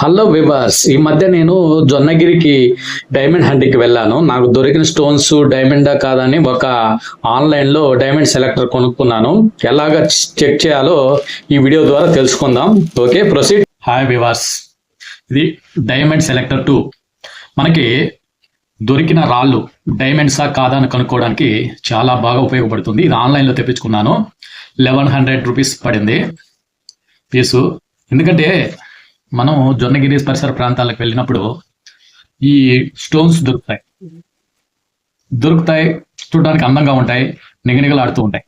Hello వివాస్ ఈ మధ్య నేను జొన్నగిరికి డైమండ్ హంటింగ్కి వెళ్ళాను. నాకు దొరికిన స్టోన్స్ డైమండా కాదని ఒక ఆన్లైన్లో డైమండ్ సెలెక్టర్ కొనుక్కున్నాను. ఎలాగ చెక్ చేయాలో ఈ వీడియో ద్వారా తెలుసుకుందాం. ఓకే ప్రొసీడ్ హాయ్ వివాస్ ఇది డైమండ్ సెలెక్టర్ టూ మనకి దొరికిన రాళ్ళు డైమండ్సా కాదా అని కనుక్కోవడానికి చాలా బాగా ఉపయోగపడుతుంది. ఇది ఆన్లైన్లో తెప్పించుకున్నాను. లెవెన్ హండ్రెడ్ రూపీస్ పడింది. పీసు ఎందుకంటే మనం జొన్నగిరి పరిసర ప్రాంతాలకు వెళ్ళినప్పుడు ఈ స్టోన్స్ దొరుకుతాయి. దొరుకుతాయి చూడడానికి అందంగా ఉంటాయి నిగనిగలాడుతూ ఉంటాయి.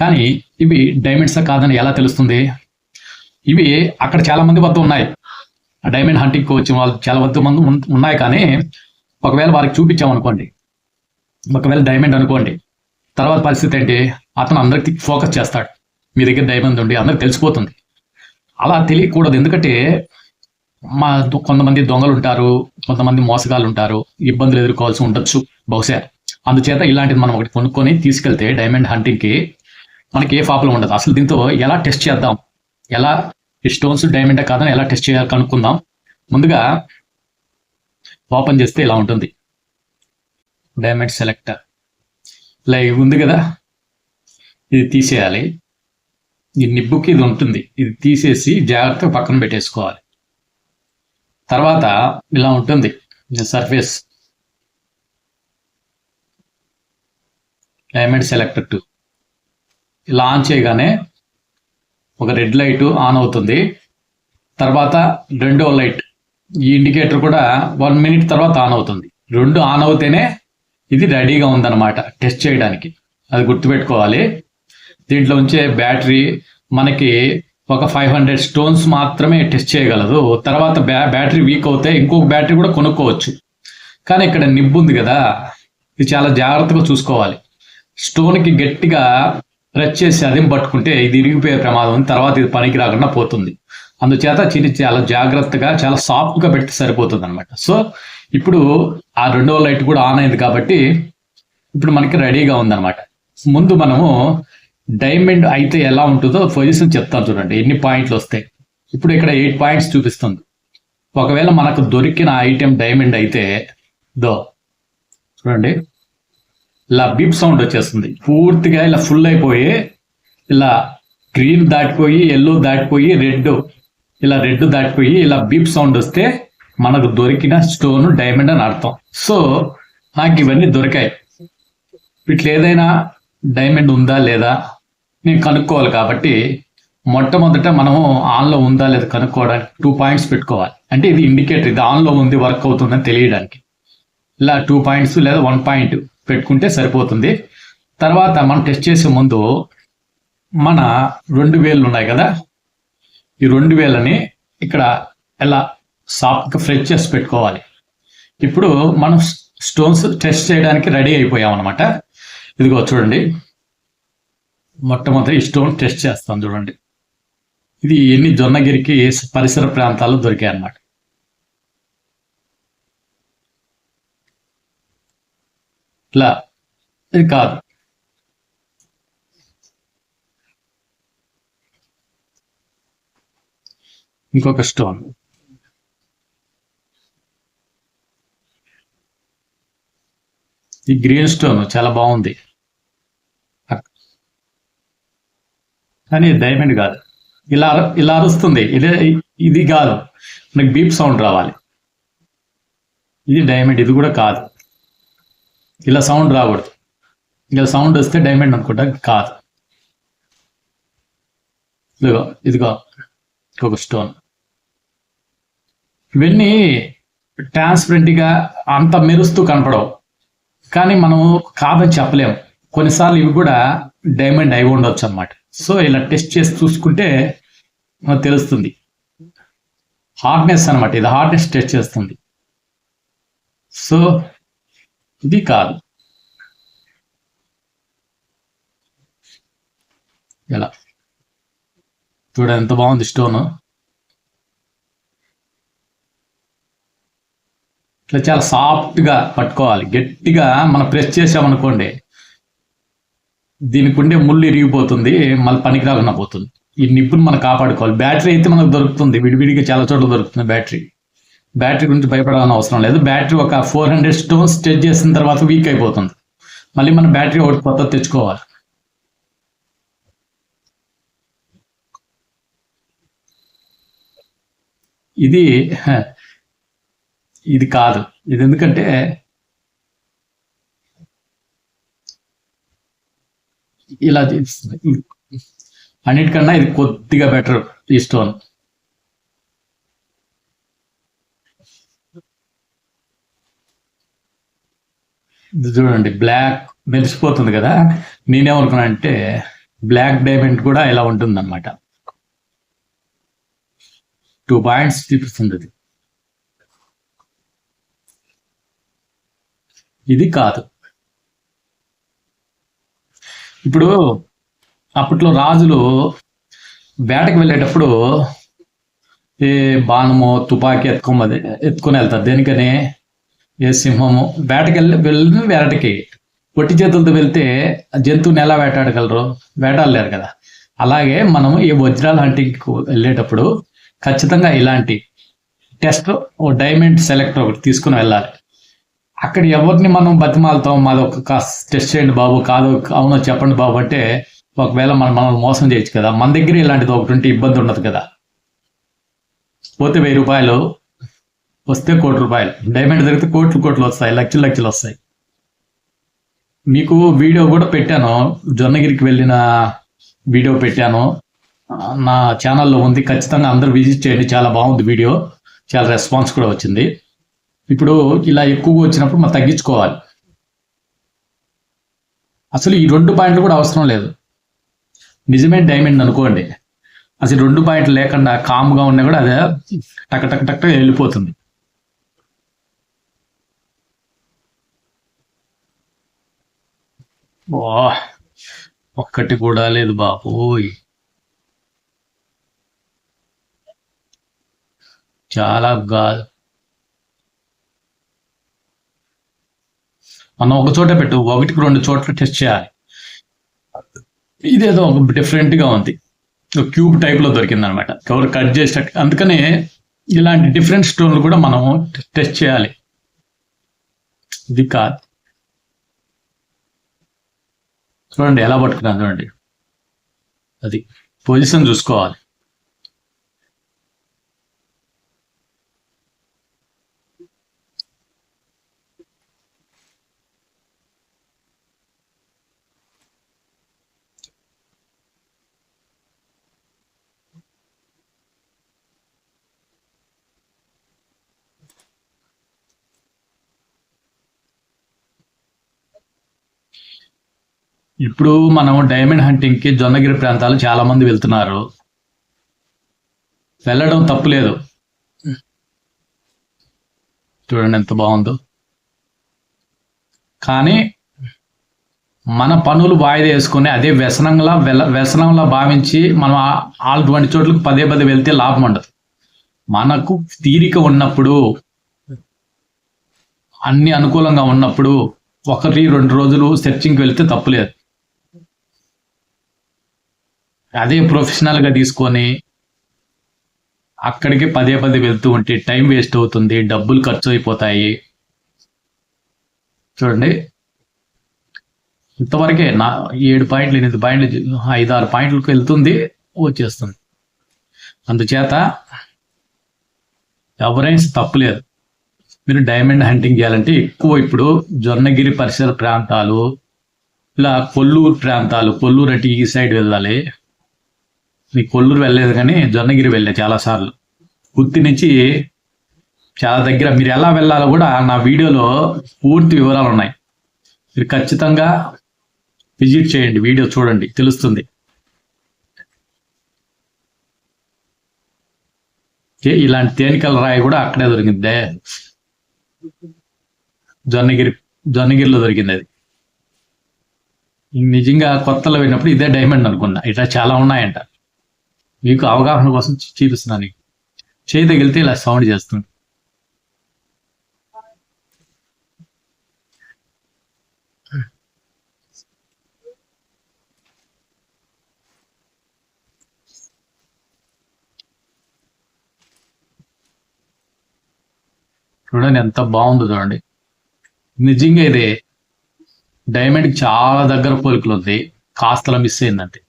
కానీ ఇవి డైమండ్సా కాదని ఎలా తెలుస్తుంది? ఇవి అక్కడ చాలా మంది వద్ద ఉన్నాయి. డైమండ్ హంటింగ్కి వచ్చిన వాళ్ళు చాలా వద్ద మంది ఉన్నాయి కానీ ఒకవేళ వారికి చూపించామనుకోండి ఒకవేళ డైమండ్ అనుకోండి తర్వాత పరిస్థితి ఏంటి? అతను అందరికి ఫోకస్ చేస్తాడు. మీ దగ్గర డైమండ్ ఉండి అందరికి తెలిసిపోతుంది. అలా తెలియకూడదు. ఎందుకంటే మా దొ- కొంతమంది దొంగలు ఉంటారు కొంతమంది మోసగాళ్ళు ఉంటారు ఇబ్బందులు ఎదుర్కోవాల్సి ఉండొచ్చు బహుశా. అందుచేత ఇలాంటిది మనం ఒకటి కొనుక్కొని తీసుకెళ్తే డైమండ్ హంటింగ్కి మనకి ఏ ప్రాబ్లం ఉండదు. అసలు దీంతో ఎలా టెస్ట్ చేద్దాం? ఎలా ఈ స్టోన్స్ డైమండ్ కాదని ఎలా టెస్ట్ చేయాలి కనుక్కుందాం. ముందుగా ఓపెన్ చేస్తే ఇలా ఉంటుంది. Diamond selector. ఇలా ఉంది కదా? ఇది తీసేయాలి. ఈ నిబ్బుకి ఇది ఉంటుంది. ఇది తీసేసి జాగ్రత్తగా పక్కన పెట్టేసుకోవాలి. తర్వాత ఇలా ఉంటుంది. సర్ఫేస్ డైమండ్ సెలెక్టర్ టూ ఇలా ఆన్ చేయగానే ఒక రెడ్ లైట్ ఆన్ అవుతుంది. తర్వాత రెండో లైట్ ఈ ఇండికేటర్ కూడా వన్ మినిట్ తర్వాత ఆన్ అవుతుంది. రెండు ఆన్ అవుతేనే ఇది రెడీగా ఉందన్నమాట. టెస్ట్ చేయడానికి. అది గుర్తుపెట్టుకోవాలి. దీంట్లో ఉంచే బ్యాటరీ మనకి ఒక ఫైవ్ హండ్రెడ్ స్టోన్స్ మాత్రమే టెస్ట్ చేయగలదు. తర్వాత బ్యా బ్యాటరీ వీక్ అవుతే ఇంకొక బ్యాటరీ కూడా కొనుక్కోవచ్చు. కానీ ఇక్కడ నిబ్బు ఉంది కదా. ఇది చాలా జాగ్రత్తగా చూసుకోవాలి. స్టోన్కి గట్టిగా రచ్ చేసి అదేం పట్టుకుంటే ఇది ఇరిగిపోయే ప్రమాదం ఉంది. తర్వాత ఇది పనికి రాకుండా పోతుంది. అందుచేత చిన్న చాలా జాగ్రత్తగా చాలా సాఫ్ట్గా పెడితే సరిపోతుంది అనమాట సో ఇప్పుడు ఆ రెండవ లైట్ కూడా ఆన్ అయింది కాబట్టి ఇప్పుడు మనకి రెడీగా ఉందన్నమాట. ముందు మనము డైమండ్ అయితే ఎలా ఉంటుందో పొజిషన్ చెప్తాను చూడండి. ఎన్ని పాయింట్లు వస్తాయి? ఇప్పుడు ఇక్కడ ఎయిట్ పాయింట్స్ చూపిస్తుంది. ఒకవేళ మనకు దొరికిన ఐటెం డైమండ్ అయితే దో చూడండి. ఇలా బీప్ సౌండ్ వచ్చేస్తుంది. పూర్తిగా ఇలా ఫుల్ అయిపోయి ఇలా గ్రీన్ దాటిపోయి ఎల్లో దాటిపోయి రెడ్ ఇలా రెడ్ దాటిపోయి ఇలా బీప్ సౌండ్ వస్తే మనకు దొరికిన స్టోన్ డైమండ్ అని అర్థం. సో నాకు ఇవన్నీ దొరికాయి. వీటిలో ఏదైనా డైమండ్ ఉందా లేదా? నేను కనుక్కోవాలి కాబట్టి మొట్టమొదట మనము ఆన్లో ఉందా లేదా కనుక్కోవడానికి టూ పాయింట్స్ పెట్టుకోవాలి. అంటే ఇది ఇండికేటర్ ఇది ఆన్లో ఉంది వర్క్ అవుతుందని తెలియడానికి. ఇలా టూ పాయింట్స్ లేదా వన్ పాయింట్ పెట్టుకుంటే సరిపోతుంది. తర్వాత మనం టెస్ట్ చేసే ముందు మన రెండు వేలు ఉన్నాయి కదా? ఈ రెండు వేలని ఇక్కడ ఎలా సాఫ్ట్గా ఫ్రెష్ చేసి పెట్టుకోవాలి. ఇప్పుడు మనం స్టోన్స్ టెస్ట్ చేయడానికి రెడీ అయిపోయాం అనమాట ఇదిగో చూడండి. మొట్టమొదటి ఈ స్టోన్ టెస్ట్ చేస్తాం చూడండి. ఇది ఎన్ని జొన్నగిరికి పరిసర ప్రాంతాల్లో దొరికాయి అన్నమాట. ఇట్లా ఇది కాదు. ఇంకొక స్టోన్. ఈ గ్రీన్ స్టోన్ చాలా బాగుంది. కానీ డైమండ్ కాదు. ఇలా ఇలా అరుస్తుంది. ఇదే ఇది కాదు. మనకి బీప్ సౌండ్ రావాలి. ఇది డైమండ్ ఇది కూడా కాదు. ఇలా సౌండ్ రాకూడదు. ఇలా సౌండ్ వస్తే డైమండ్ అనుకుంటా కాదు. ఇదిగో ఇదిగో ఒక స్టోన్ ఇవన్నీ ట్రాన్స్పరెంట్గా అంత మెరుస్తూ కనపడవు. కానీ మనం కాదని చెప్పలేము. కొన్నిసార్లు ఇవి కూడా డైమండ్ అయి ఉండొచ్చు అన్నమాట. సో ఇలా టెస్ట్ చేసి చూసుకుంటే మనకు తెలుస్తుంది. హార్డ్నెస్ అన్నమాట ఇది హార్డ్నెస్ టెస్ట్ చేస్తుంది. సో ఇది కాదు. ఎలా? చూడ ఎంత బాగుంది స్టోన్. ఇట్లా చాలా సాఫ్ట్గా పట్టుకోవాలి. గట్టిగా మనం ప్రెస్ చేసామనుకోండి దీనికి ఉండే ముళ్ళు ఇరిగిపోతుంది మళ్ళీ పనికి రాకుండా పోతుంది. ఈ నిప్పుని మనం కాపాడుకోవాలి. బ్యాటరీ అయితే మనకు దొరుకుతుంది విడివిడిగా చాలా చోట్ల దొరుకుతుంది బ్యాటరీ. బ్యాటరీ గురించి భయపడాలని అవసరం లేదు. బ్యాటరీ ఒక ఫోర్ హండ్రెడ్ స్టోన్స్ టెస్ట్ చేసిన తర్వాత వీక్ అయిపోతుంది. మళ్ళీ మన బ్యాటరీ ఒకటి కొత్త తెచ్చుకోవాలి. ఇది ఇది కాదు. ఇది ఎందుకంటే ఇలా చేస్తుంది. అన్నిటికన్నా ఇది కొద్దిగా బెటర్ ఈ స్టోన్ ఇది చూడండి బ్లాక్ మెరిసిపోతుంది కదా. నేనేమనుకున్నా అంటే బ్లాక్ డైమండ్ కూడా ఇలా ఉంటుంది అనమాట టూ పాయింట్స్ చూపిస్తుంది అది. ఇది కాదు. ఇప్పుడు అప్పట్లో రాజులు వేటకు వెళ్ళేటప్పుడు ఏ బాణము తుపాకీ ఎత్తుకోమది ఎత్తుకొని వెళ్తారు. దేనికని? ఏ సింహము? వేటకి వెళ్ళి వెళ్ళి వేటకి. పొట్టి చేతులతో వెళ్తే జంతువుని ఎలా వేటాడగలరు? వేటాడలేరు కదా. అలాగే మనం ఈ వజ్రాల హంటింగ్కి వెళ్ళేటప్పుడు ఖచ్చితంగా ఇలాంటి టెస్ట్ ఓ డైమండ్ సెలెక్టర్ ఒకటి తీసుకుని వెళ్ళాలి. అక్కడ ఎవరిని మనం బతిమాలతాం? మాది ఒక టెస్ట్ చేయండి బాబు. కాదు అవునో చెప్పండి బాబు అంటే ఒకవేళ మనం మనం మోసం చేయొచ్చు కదా. మన దగ్గర ఇలాంటిది ఒకటి ఉంటే ఇబ్బంది ఉండదు కదా. పోతే వెయ్యి రూపాయలు వస్తే కోటి రూపాయలు. డైమండ్ దొరికితే కోట్లు కోట్లు వస్తాయి లక్షలు లక్షలు వస్తాయి. మీకు వీడియో కూడా పెట్టాను. జొన్నగిరికి వెళ్ళిన వీడియో పెట్టాను. నా ఛానల్లో ఉంది. ఖచ్చితంగా అందరూ విజిట్ చేయండి. చాలా బాగుంది వీడియో. చాలా రెస్పాన్స్ కూడా వచ్చింది. ఇప్పుడు ఇలా ఎక్కువగా వచ్చినప్పుడు మనం తగ్గించుకోవాలి. అసలు ఈ రెండు పాయింట్లు కూడా అవసరం లేదు. నిజమే డైమండ్ అనుకోండి. అసలు రెండు పాయింట్లు లేకుండా కామ్గా ఉన్నా కూడా అదే టక్ టక్ టక్ వెళ్ళిపోతుంది. ఓ ఒక్కటి కూడా లేదు బాబోయ్! చాలా మనం ఒక చోట పెట్టు ఒకటికి రెండు చోట్ల టెస్ట్ చేయాలి. ఇదేదో ఒక డిఫరెంట్గా ఉంది. క్యూబ్ టైప్లో దొరికింది అనమాట కట్ చేసేటట్టు అందుకనే ఇలాంటి డిఫరెంట్ స్టోన్లు కూడా మనం టెస్ట్ చేయాలి. ఇది కాదు. చూడండి ఎలా పట్టుకున్నాను చూడండి. అది పొజిషన్ చూసుకోవాలి. ఇప్పుడు మనం డైమండ్ హంటింగ్కి జొన్నగిరి ప్రాంతాలు చాలా మంది వెళ్తున్నారు. వెళ్ళడం తప్పులేదు చూడండి ఎంత బాగుందో. కానీ మన పనులు వాయిదా వేసుకొని అదే వ్యసనంలా వెల వ్యసనంలా భావించి మనం అటువంటి చోట్లకు పదే పదే వెళ్తే లాభం ఉండదు. మనకు తీరిక ఉన్నప్పుడు అన్ని అనుకూలంగా ఉన్నప్పుడు ఒకటి రెండు రోజులు సెర్చింగ్కి వెళ్తే తప్పులేదు అదే ప్రొఫెషనల్గా తీసుకొని అక్కడికి పదే పదే వెళ్తూ ఉంటే టైం వేస్ట్ అవుతుంది డబ్బులు ఖర్చు అయిపోతాయి. చూడండి. ఇంతవరకే నా ఏడు పాయింట్లు ఎనిమిది పాయింట్లు ఐదు ఆరు పాయింట్లకు వెళ్తుంది వచ్చేస్తుంది. అందుచేత ఎవరైనా తప్పులేదు మీరు డైమండ్ హంటింగ్ చేయాలంటే ఎక్కువ ఇప్పుడు జొన్నగిరి పరిసర ప్రాంతాలు ఇలా కొల్లూరు ప్రాంతాలు కొల్లూరు అంటే ఈ సైడ్ వెళ్ళాలి. మీ కొల్లూరు వెళ్ళలేదు కానీ జొన్నగిరి వెళ్ళే చాలా సార్లు గుత్తి నుంచి చాలా దగ్గర. మీరు ఎలా వెళ్ళాలో కూడా నా వీడియోలో పూర్తి వివరాలు ఉన్నాయి. మీరు ఖచ్చితంగా విజిట్ చేయండి వీడియో చూడండి తెలుస్తుంది. ఏ, ఇలాంటి తేనికల రాయి కూడా అక్కడే దొరికిందే. జొన్నగిరి జొన్నగిరిలో దొరికింది అది. నిజంగా కొత్తలో వెళ్ళినప్పుడు ఇదే డైమండ్ అనుకున్నా. ఇట్లా చాలా ఉన్నాయంట. మీకు అవగాహన కోసం చూపిస్తున్నాను నీకు. చేయి తగిలితే ఇలా సౌండ్ చేస్తుంది. చూడండి ఎంత బాగుందో చూడండి. నిజంగా ఇది. డైమండ్కి చాలా దగ్గర పోలికలు ఉంది. కాస్తలో మిస్ అయిందంటే.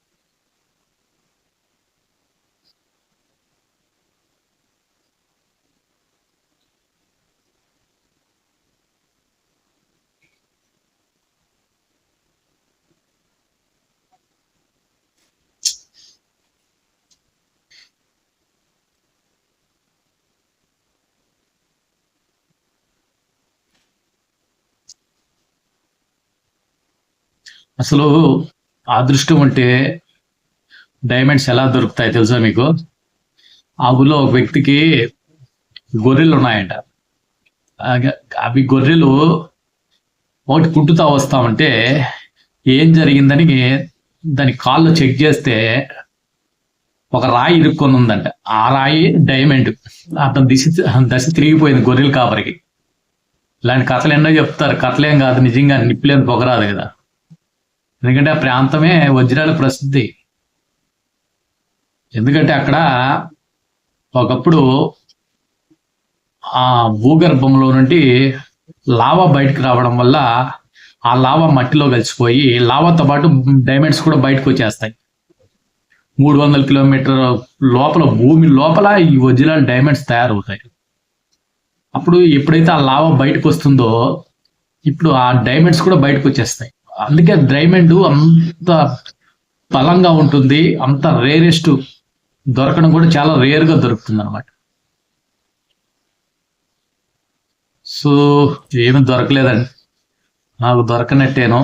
అసలు అదృష్టం అంటే డైమండ్స్ ఎలా దొరుకుతాయి తెలుసా మీకు? ఆ ఊళ్ళో ఒక వ్యక్తికి గొర్రెలు ఉన్నాయంట. అవి గొర్రెలు ఒకటి పుట్టుతా వస్తామంటే ఏం జరిగిందని దాని కాళ్ళు చెక్ చేస్తే ఒక రాయి ఇరుక్కొని ఉందంట. ఆ రాయి డైమండ్. అతను దిశ దశ తిరిగిపోయింది గొర్రెల కాపరికి. ఇలాంటి కథలు ఎన్నో చెప్తారు. కథలేం కాదు. నిజంగా నిప్పులేని పొగరాదు కదా. ఎందుకంటే ఆ ప్రాంతమే వజ్రాల ప్రసిద్ధి. ఎందుకంటే అక్కడ ఒకప్పుడు ఆ భూగర్భంలో నుండి లావా బయటకు రావడం వల్ల ఆ లావా మట్టిలో కలిసిపోయి లావాతో పాటు డైమండ్స్ కూడా బయటకు వచ్చేస్తాయి. మూడు వందల కిలోమీటర్ లోపల భూమి లోపల ఈ వజ్రాల డైమండ్స్ తయారవుతాయి. అప్పుడు ఎప్పుడైతే ఆ లావా బయటకు వస్తుందో ఇప్పుడు ఆ డైమండ్స్ కూడా బయటకు వచ్చేస్తాయి. అందుకే డైమండ్ అంత బలంగా ఉంటుంది అంత రేరెస్ట్ దొరకడం కూడా చాలా రేర్గా దొరుకుతుంది అనమాట సో ఏమి దొరకలేదండి. నాకు దొరకనట్టేను.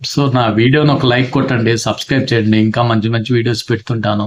సో నా వీడియోని ఒక లైక్ కొట్టండి సబ్స్క్రైబ్ చేయండి. ఇంకా మంచి మంచి వీడియోస్ పెడుతుంటాను.